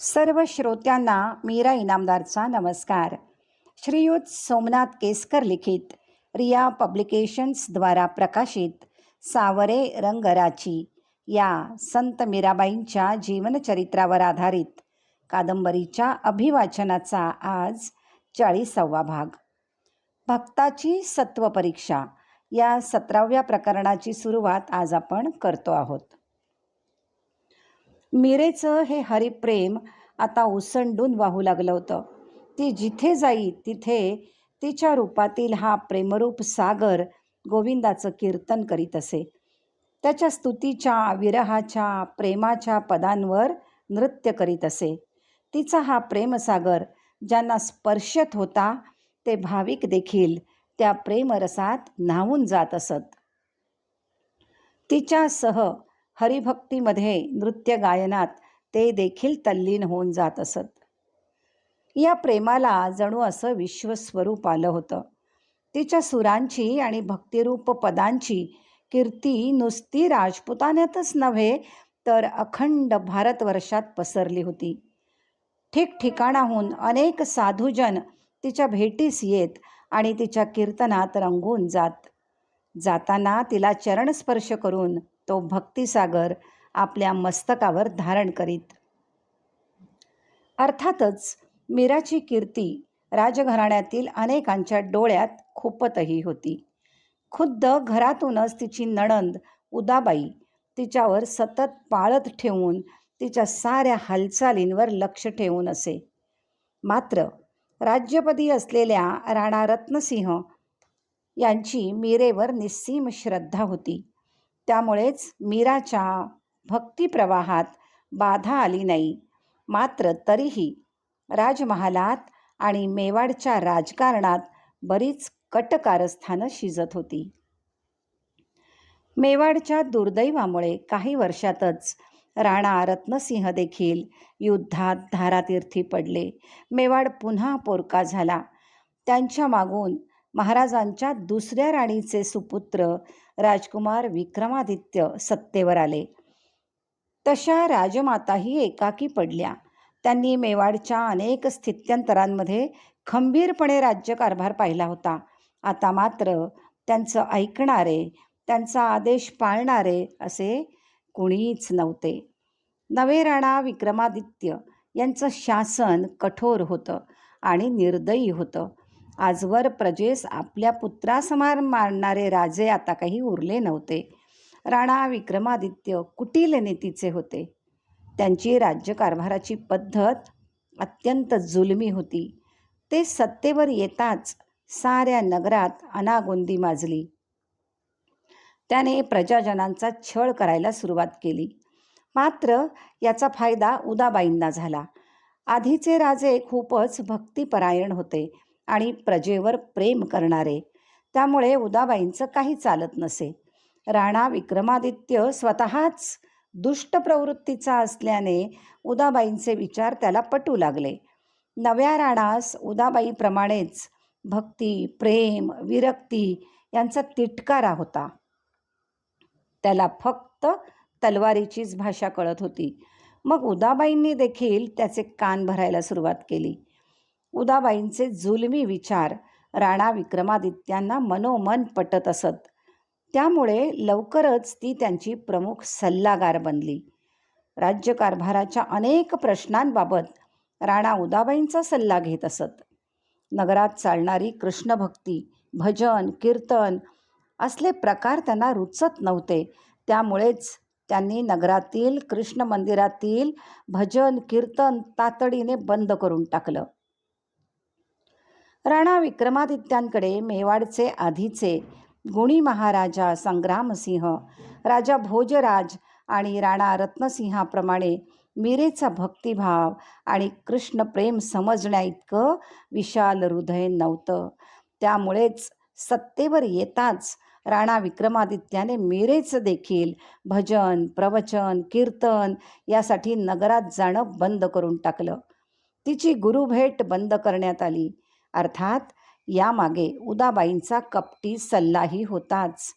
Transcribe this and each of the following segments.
सर्व श्रोत्यांना मीरा इनामदारचा नमस्कार. श्रीयुत सोमनाथ केसकर लिखित रिया पब्लिकेशन्सद्वारा प्रकाशित सावरे रंगराची या संत मीराबाईंच्या जीवनचरित्रावर आधारित कादंबरीच्या अभिवाचनाचा आज चाळीसावा भाग. भक्ताची सत्वपरीक्षा या सतराव्या प्रकरणाची सुरुवात आज आपण करतो आहोत. मिरेचं हे हरिप्रेम आता ओसंडून वाहू लागलं होतं. ती जिथे जाई तिथे तिच्या रूपातील हा प्रेमरूप सागर गोविंदाचं कीर्तन करीत असे. त्याच्या स्तुतीच्या विरहाच्या प्रेमाच्या पदांवर नृत्य करीत असे. तिचा हा प्रेमसागर ज्यांना स्पर्शत होता ते भाविक देखील त्या प्रेमरसात न्हावून जात असत. तिच्यासह हरिभक्तीमध्ये नृत्य गायनात ते देखील तल्लीन होऊन जात असत. या प्रेमाला जणू असं विश्वस्वरूप आलं होतं. तिच्या सुरांची आणि भक्तिरूप पदांची कीर्ती नुसती राजपुतान्यातच नव्हे तर अखंड भारतवर्षात पसरली होती. ठिकठिकाणाहून अनेक साधूजन तिच्या भेटीस येत आणि तिच्या कीर्तनात रंगून जात जाताना तिला चरणस्पर्श करून तो भक्तिसागर आपल्या मस्तकावर धारण करीत. अर्थातच मीराची कीर्ती राजघराण्यातील अनेकांच्या डोळ्यात खुपतही होती. खुद्द घरातूनच तिची नणंद उदाबाई तिच्यावर सतत पाळत ठेवून तिच्या साऱ्या हालचालींवर लक्ष ठेवून असे. मात्र राज्यपदी असलेल्या राणा रत्नसिंह यांची मीरेवर निस्सीम श्रद्धा होती. त्यामुळेच मीराच्या भक्तिप्रवाहात बाधा आली नाही. मात्र तरीही राजमहालात आणि मेवाडच्या राजकारणात बरीच कटकारस्थानं शिजत होती. मेवाडच्या दुर्दैवामुळे काही वर्षातच राणा रत्नसिंह देखील युद्धात धारातीर्थी पडले. मेवाड पुन्हा पोरका झाला. त्यांच्या मागून महाराजांच्या दुसऱ्या राणीचे सुपुत्र राजकुमार विक्रमादित्य सत्तेवर आले. तशा राजमाताही एकाकी पडल्या. त्यांनी मेवाडच्या अनेक स्थित्यंतरांमध्ये खंबीरपणे राज्यकारभार पाहिला होता. आता मात्र त्यांचं ऐकणारे त्यांचा आदेश पाळणारे असे कुणीच नव्हते. नवे राणा विक्रमादित्य यांचं शासन कठोर होतं आणि निर्दयी होतं. आजवर प्रजेस आपल्या पुत्रासमान मारणारे राजे आता काही उरले नव्हते. राणा विक्रमादित्य कुटील नीतीचे होते. त्यांची राज्यकारभाराची पद्धत अत्यंत जुलमी होती. ते सत्तेवर येताच साऱ्या नगरात अनागोंदी माजली. त्याने प्रजाजनांचा छळ करायला सुरुवात केली. मात्र याचा फायदा उदाबाईंना झाला. आधीचे राजे खूपच भक्तिपरायण होते. आणि प्रजेवर प्रेम करणारे. त्यामुळे उदाबाईंचं काही चालत नसे. राणा विक्रमादित्य स्वतःच दुष्ट प्रवृत्तीचा असल्याने उदाबाईंचे विचार त्याला पटू लागले. नव्या राणास उदाबाईप्रमाणेच भक्ती प्रेम विरक्ती यांचा तिटकारा होता. त्याला फक्त तलवारीचीच भाषा कळत होती. मग उदाबाईंनी देखील त्याचे कान भरायला सुरुवात केली. उदाबाईंचे जुलमी विचार राणा विक्रमादित्यांना मनोमन पटत असत. त्यामुळे लवकरच ती त्यांची प्रमुख सल्लागार बनली. राज्यकारभाराच्या अनेक प्रश्नांबाबत राणा उदाबाईंचा सल्ला घेत असत. नगरात चालणारी कृष्णभक्ती भजन कीर्तन असले प्रकार त्यांना रुचत नव्हते. त्यामुळेच त्यांनी नगरातील कृष्ण मंदिरातील भजन कीर्तन तातडीने बंद करून टाकलं. राणा विक्रमादित्यांकडे मेवाडचे आधीचे गुणी महाराजा संग्रामसिंह राजा भोजराज आणि राणा रत्नसिंहाप्रमाणे मीरेचा भक्तिभाव आणि कृष्णप्रेम समजण्या इतकं विशाल हृदय नव्हतं. त्यामुळेच सत्तेवर येताच राणा विक्रमादित्याने मीरेचं देखील भजन प्रवचन कीर्तन यासाठी नगरात जाणं बंद करून टाकलं. तिची गुरुभेट बंद करण्यात आली. अर्थात यामागे उदाबाईंचा कपटी सल्लाही होताच.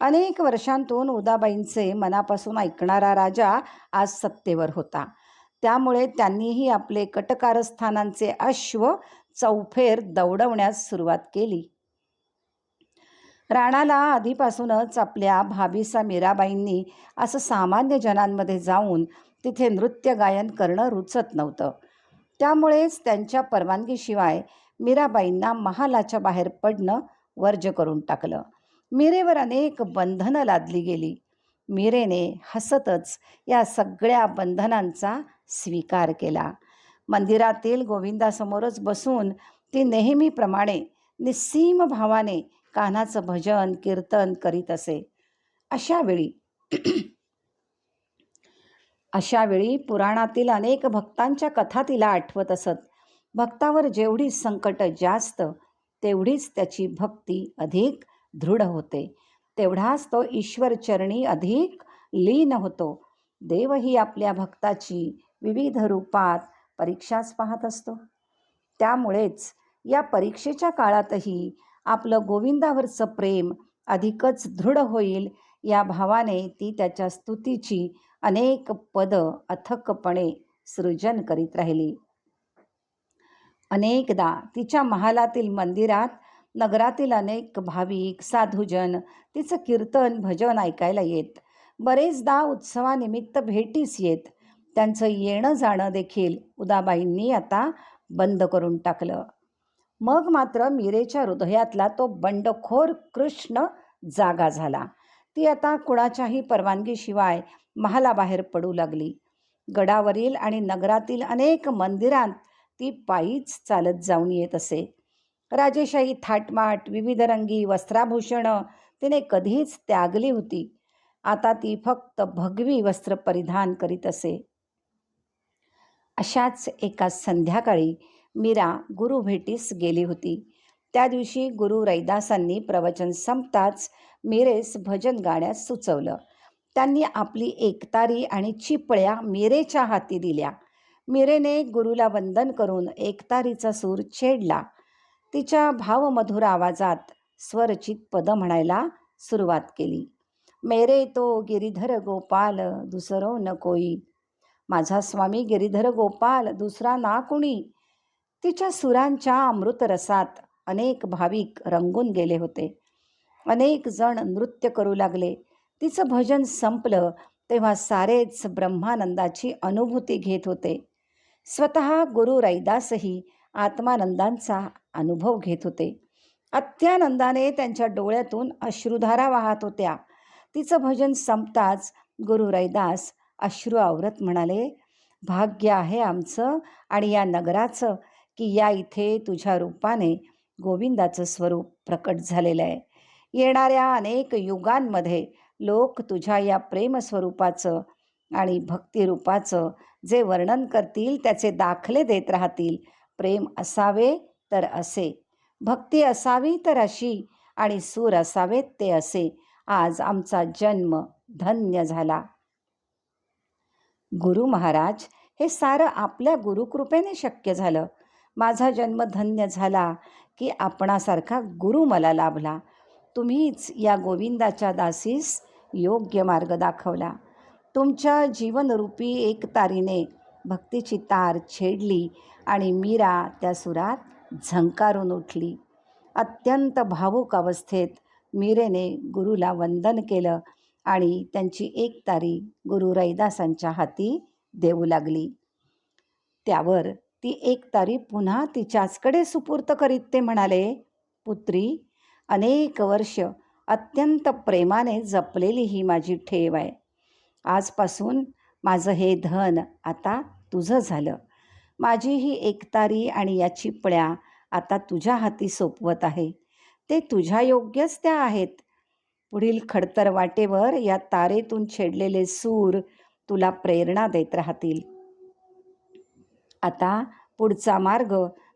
अनेक वर्षांतून उदाबाईंचे मनापासून ऐकणारा राजा आज सत्तेवर होता. त्यामुळे त्यांनीही आपले कटकारस्थानांचे अश्व चौफेर दौडवण्यास सुरुवात केली. राणाला आधीपासूनच आपल्या भाभीसा मीराबाईंनी असं सामान्य जनांमध्ये जाऊन तिथे नृत्य गायन करणं रुचत नव्हतं. त्यामुळेच त्यांच्या परवानगीशिवाय मीराबाईंना महालाच्या बाहेर पडणं वर्ज्य करून टाकलं. मीरेवर अनेक बंधनं लादली गेली. मीरेने हसतच या सगळ्या बंधनांचा स्वीकार केला. मंदिरातील गोविंदासमोरच बसून ती नेहमीप्रमाणे निस्सीम भावाने कान्हाचं भजन कीर्तन करीत असे. अशा वेळी अशा वेळी पुराणातील अनेक भक्तांच्या कथा तिला आठवत असत. भक्तावर जेवढी संकट जास्त तेवढीच त्याची भक्ती अधिक दृढ होते. तेवढाच तो ईश्वरचरणी अधिक लीन होतो. देवही आपल्या भक्ताची विविध रूपात परीक्षाच पाहत असतो. त्यामुळेच या परीक्षेच्या काळातही आपलं गोविंदावरचं प्रेम अधिकच दृढ होईल या भावाने ती त्याच्या स्तुतीची अनेक पदं अथकपणे सृजन करीत राहिली. अनेकदा तिच्या महालातील मंदिरात नगरातील अनेक भाविक साधुजन तिचं कीर्तन भजन ऐकायला येत. बरेचदा उत्सवानिमित्त भेटीस येत. त्यांचं येणं जाणं देखील उदाबाईंनी आता बंद करून टाकलं. मग मात्र मीरेच्या हृदयातला तो बंडखोर कृष्ण जागा झाला. ती आता कुणाच्याही परवानगीशिवाय महालाबाहेर पडू लागली. गडावरील आणि नगरातील अनेक मंदिरांत ती पायीच चालत जाऊन येत असे. राजेशाही थाटमाट विविध रंगी वस्त्राभूषणं तिने कधीच त्यागली होती. आता ती फक्त भगवी वस्त्र परिधान करीत असे. अशाच एका संध्याकाळी मीरा गुरु भेटीस गेली होती. त्या दिवशी गुरु रैदासांनी प्रवचन संपताच मीरेस भजन गाण्यास सुचवलं. त्यांनी आपली एकतारी आणि चिपळ्या मिरेच्या हाती दिल्या. मिरेने गुरुला वंदन करून एकतारीचा सूर छेडला. तिच्या भावमधुर आवाजात स्वरचित पद म्हणायला सुरुवात केली. मेरे तो गिरीधर गोपाल दुसरो न कोई. माझा स्वामी गिरीधर गोपाल दुसरा ना कुणी? तिच्या सुरांच्या अमृतरसात अनेक भाविक रंगून गेले होते. अनेक जण नृत्य करू लागले. तिचं भजन संपलं तेव्हा सारेच ब्रह्मानंदाची अनुभूती घेत होते. स्वतः गुरु रैदासही आत्मानंदांचा अनुभव घेत होते. अत्यानंदाने त्यांच्या डोळ्यातून अश्रुधारा वाहत होत्या. तिचं भजन संपताच गुरु रैदास अश्रू आवरत म्हणाले भाग्य आहे आमचं आणि या नगराचं की या इथे तुझ्या रूपाने गोविंदाचं स्वरूप प्रकट झालेलं आहे. येणाऱ्या अनेक युगांमध्ये लोक तुझ्या या प्रेमस्वरूपाचं आणि भक्तिरूपाचं जे वर्णन करतील त्याचे दाखले देत राहतील. प्रेम असावे तर असे. भक्ती असावी तर अशी आणि सूर असावेत ते असे. आज आमचा जन्म धन्य झाला. गुरु महाराज हे सारं आपल्या गुरुकृपेने शक्य झालं. माझा जन्म धन्य झाला की आपणासारखा गुरु मला लाभला. तुम्हीच या गोविंदाच्या दासीस योग्य मार्ग दाखवला. तुमच्या जीवनरूपी एक तारीने भक्तीची तार छेडली आणि मीरा त्या सुरात झंकारून उठली. अत्यंत भावूक अवस्थेत मीरेने गुरुला वंदन केलं आणि त्यांची एक तारी गुरु रैदासांच्या हाती देऊ लागली. त्यावर ती एक तारी पुन्हा तिच्याचकडे सुपूर्त करीत ते म्हणाले पुत्री अनेक वर्ष अत्यंत प्रेमाने जपलेली ही माझी ठेव आहे. आजपासून माझं हे धन आता तुझं झालं. माझी ही एकतारी आणि या चिपळ्या आता तुझ्या हाती सोपवत आहे. ते तुझ्या योग्यच त्या आहेत. पुढील खडतर वाटेवर या तारेतून छेडलेले सूर तुला प्रेरणा देत राहतील. आता पुढचा मार्ग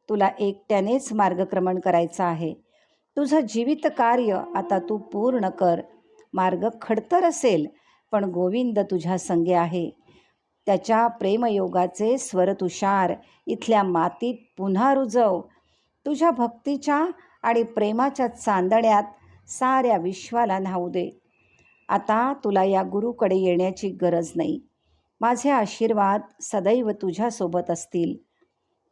तुला एकट्यानेच मार्गक्रमण करायचा आहे. तुझं जीवित कार्य आता तू पूर्ण कर. मार्ग खडतर असेल पण गोविंद तुझ्या संगे आहे. त्याच्या प्रेमयोगाचे स्वरतुषार इथल्या मातीत पुन्हा रुजव. तुझ्या भक्तीच्या आणि प्रेमाच्या चांदण्यात साऱ्या विश्वाला न्हावू दे. आता तुला या गुरुकडे येण्याची गरज नाही. माझे आशीर्वाद सदैव तुझ्यासोबत असतील.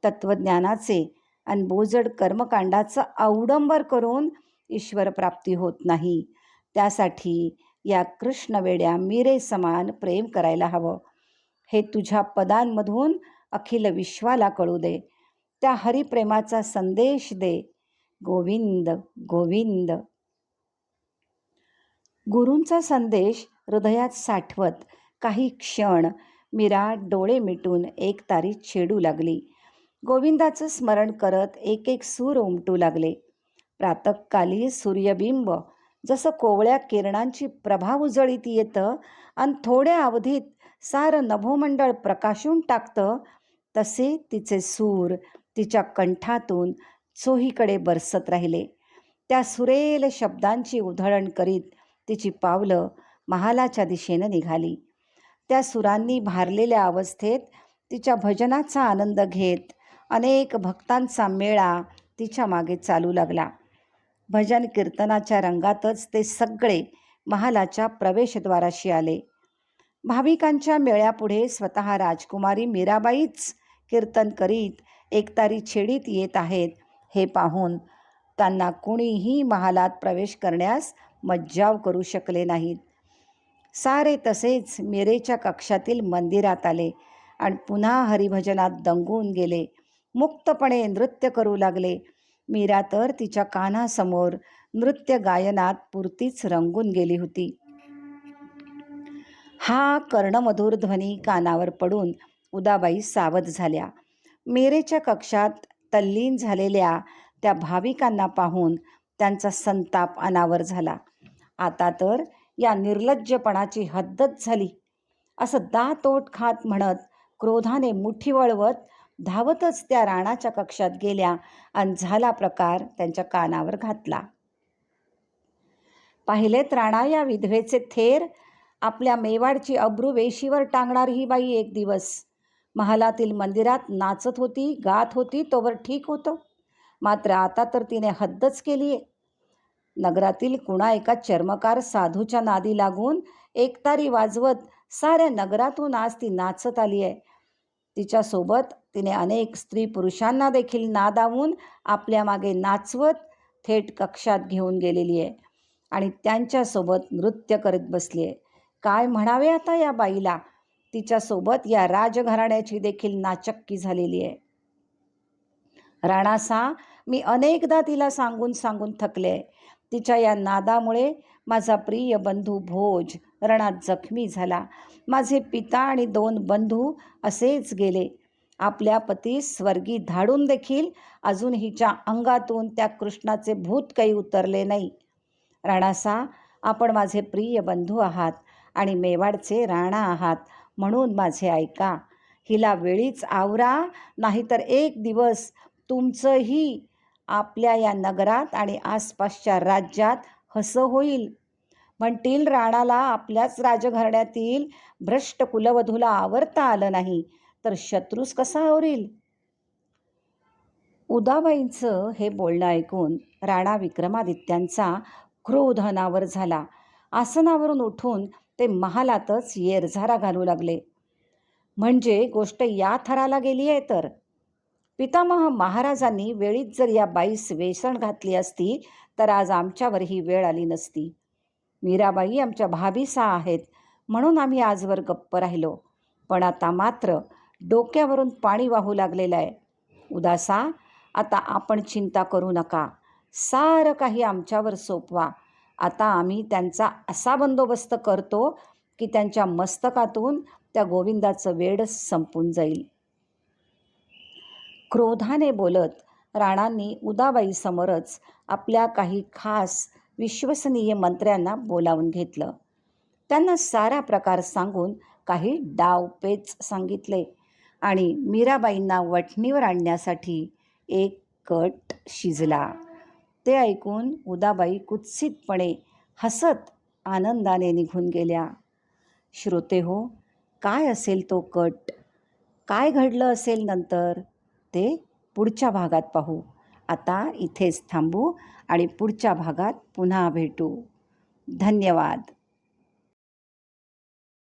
तत्त्वज्ञानाचे आणि बोजड कर्मकांडाचं अवडंबर करून ईश्वरप्राप्ती होत नाही. त्यासाठी या कृष्णवेड्या मीरे समान प्रेम करायला हवं. हे तुझ्या पदांमधून अखिल विश्वाला कळू दे. त्या हरिप्रेमाचा संदेश दे. गोविंद गोविंद. गुरूंचा संदेश हृदयात साठवत काही क्षण मीरा डोळे मिटून एक तारी छेडू लागली. गोविंदाचं स्मरण करत एक एक सूर उमटू लागले. प्रातकाली सूर्यबिंब जसं कोवळ्या किरणांची प्रभा उजळीत येतं आणि थोड्या अवधीत सारं नभोमंडळ प्रकाशून टाकतं तसे तिचे सूर तिच्या कंठातून चोहीकडे बरसत राहिले. त्या सुरेल शब्दांची उधळण करीत तिची पावलं महालाच्या दिशेनं निघाली. त्या सुरांनी भारलेल्या अवस्थेत तिच्या भजनाचा आनंद घेत अनेक भक्तांचा मेळा तिच्यामागे चालू लागला. भजन कीर्तनाच्या रंगातच ते सगळे महालाच्या प्रवेशद्वाराशी आले. भाविकांच्या मेळ्यापुढे स्वतः राजकुमारी मीराबाईच कीर्तन करीत एकतारी छेडीत येत आहेत हे पाहून त्यांना कुणीही महालात प्रवेश करण्यास मज्जाव करू शकले नाहीत. सारे तसेच मिरेच्या कक्षातील मंदिरात आले आणि पुन्हा हरिभजनात दंगून गेले. मुक्तपणे नृत्य करू लागले. मीरा तर तिच्या कानासमोर नृत्य गायनात पुरतीच रंगून गेली होती. हा कर्णमधुर ध्वनी कानावर पडून उदाबाई सावध झाल्या. मेरेच्या कक्षात तल्लीन झालेल्या त्या भाविकांना पाहून त्यांचा संताप अनावर झाला. आता तर या निर्लज्जपणाची हद्दच झाली. असं दातोट खात म्हणत क्रोधाने मुठी वळवत धावतच त्या राणाच्या कक्षात गेल्या आणि झाला प्रकार त्यांच्या कानावर घातला. पाहिलेत राणा या विधवेचे थेर आपल्या मेवाडची अब्रू वेशीवर टांगणार ही बाई एक दिवस. महालातील मंदिरात नाचत होती गात होती तोवर ठीक होतं. मात्र आता तर तिने हद्दच केली आहे. नगरातील कुणा एका चर्मकार साधूच्या नादी लागून एकतारी वाजवत साऱ्या नगरातून आज ती नाचत आली आहे. तिच्यासोबत तिने अनेक स्त्री पुरुषांना देखील नादावून आपल्या मागे नाचवत थेट कक्षात घेऊन गेलेली आहे. आणि त्यांच्यासोबत नृत्य करत बसली आहे. काय म्हणावे आता या बाईला? तिच्यासोबत या राजघराण्याची देखील नाचक्की झालेली आहे. राणासा मी अनेकदा तिला सांगून सांगून थकले. तिच्या या नादामुळे माझा प्रिय बंधू भोज रणात जखमी झाला. माझे पिता आणि दोन बंधू असेच गेले. आपल्या पती स्वर्गी धाडून देखील अजून हिच्या अंगातून त्या कृष्णाचे भूत काही उतरले नाही. राणासा आपण माझे प्रिय बंधू आहात आणि मेवाडचे राणा आहात म्हणून माझे ऐका. हिला वेळीच आवरा नाहीतर एक दिवस तुमचंही आपल्या या नगरात आणि आसपासच्या राज्यात हसं होईल. म्हणतील राणाला आपल्याच राजघराण्यातील भ्रष्ट कुलवधूला आवरता आलं नाही. तर शत्रूस कसा आवरील? उदाबाईंचं हे बोलणं ऐकून राणा विक्रमादित्यांचा क्रोध अनावर झाला. आसनावरून उठून ते महालातच येरझारा घालू लागले. म्हणजे गोष्ट या थराला गेली आहे तर? पितामह महाराजांनी वेळीच जर या बाईस वेसण घातली असती तर आज आमच्यावर ही वेळ आली नसती. मीराबाई आमच्या भाभीसा आहेत म्हणून आम्ही आजवर गप्प राहिलो. पण आता मात्र डोक्यावरून पाणी वाहू लागलेलं आहे. उदासा आता आपण चिंता करू नका. सारं काही आमच्यावर सोपवा. आता आम्ही त्यांचा असा बंदोबस्त करतो की त्यांच्या मस्तकातून त्या गोविंदाचं वेडच संपून जाईल. क्रोधाने बोलत राणांनी उदाबाईसमोरच आपल्या काही खास विश्वसनीय मंत्र्यांना बोलावून घेतलं. त्यांना सारा प्रकार सांगून काही डावपेच सांगितले. आणि मीराबाईंना वठणीवर आणण्यासाठी एक कट शिजला. ते ऐकून उदाबाई कुत्सितपणे हसत आनंदाने निघून गेल्या. श्रोते हो काय असेल तो कट? काय घडलं असेल नंतर? ते पुढच्या भागात पाहू. आता इथेच थांबू आणि पुढच्या भागात पुन्हा भेटू. धन्यवाद.